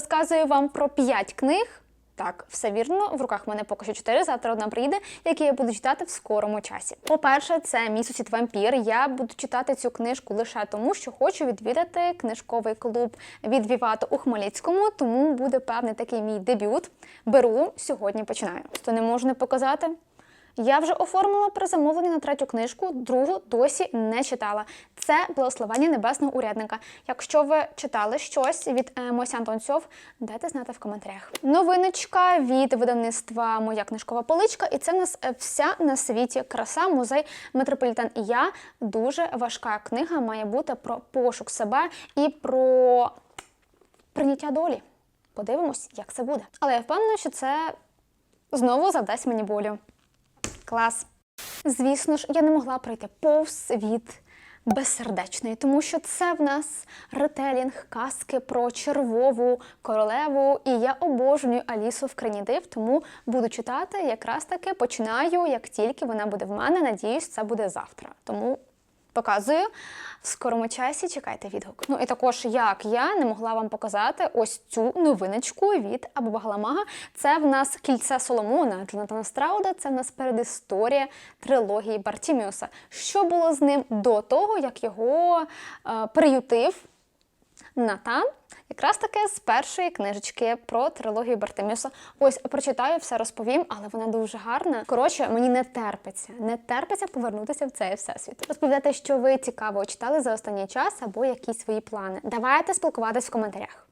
Розказую вам про 5 книг. Так, все вірно. В руках мене поки що 4, завтра одна прийде, які я буду читати в скорому часі. По-перше, це мій вампір. Я буду читати цю книжку лише тому, що хочу відвідати книжковий клуб від Вівато у Хмельницькому, тому буде певний такий мій дебют. Беру сьогодні починаю. То не можу не показати. Я вже оформила перезамовлення на третю книжку, другу досі не читала. Це благословення небесного урядника. Якщо ви читали щось від е, Мосян Тонцьов, дайте знати в коментарях. Новиночка від видавництва Моя книжкова поличка, і це нас е, вся на світі краса, музей Метрополітен і я. Дуже важка книга має бути про пошук себе і про прийняття долі. Подивимось, як це буде. Але я впевнена, що це знову завдасть мені болю. Клас. Звісно ж, я не могла пройти повз від безсердечної, тому що це в нас ретелінг казки про червову королеву, і я обожнюю Алісу в країні див, тому буду читати якраз таки починаю, як тільки вона буде в мене. Надіюсь, це буде завтра. Тому показую в скорому часі. Чекайте відгук. Ну і також, як я не могла вам показати ось цю новиночку від Абубагаламага. Це в нас кільце Соломона Джонатана Страуда. Це в нас передісторія трилогії Бартіміуса. Що було з ним до того, як його е, приютив Натан, якраз таки з першої книжечки про трилогію Бартемюса. Ось прочитаю, все розповім, але вона дуже гарна. Коротше, мені не терпиться, не терпиться повернутися в цей всесвіт. Розповідати, що ви цікаво читали за останній час або якісь свої плани. Давайте спілкуватись в коментарях.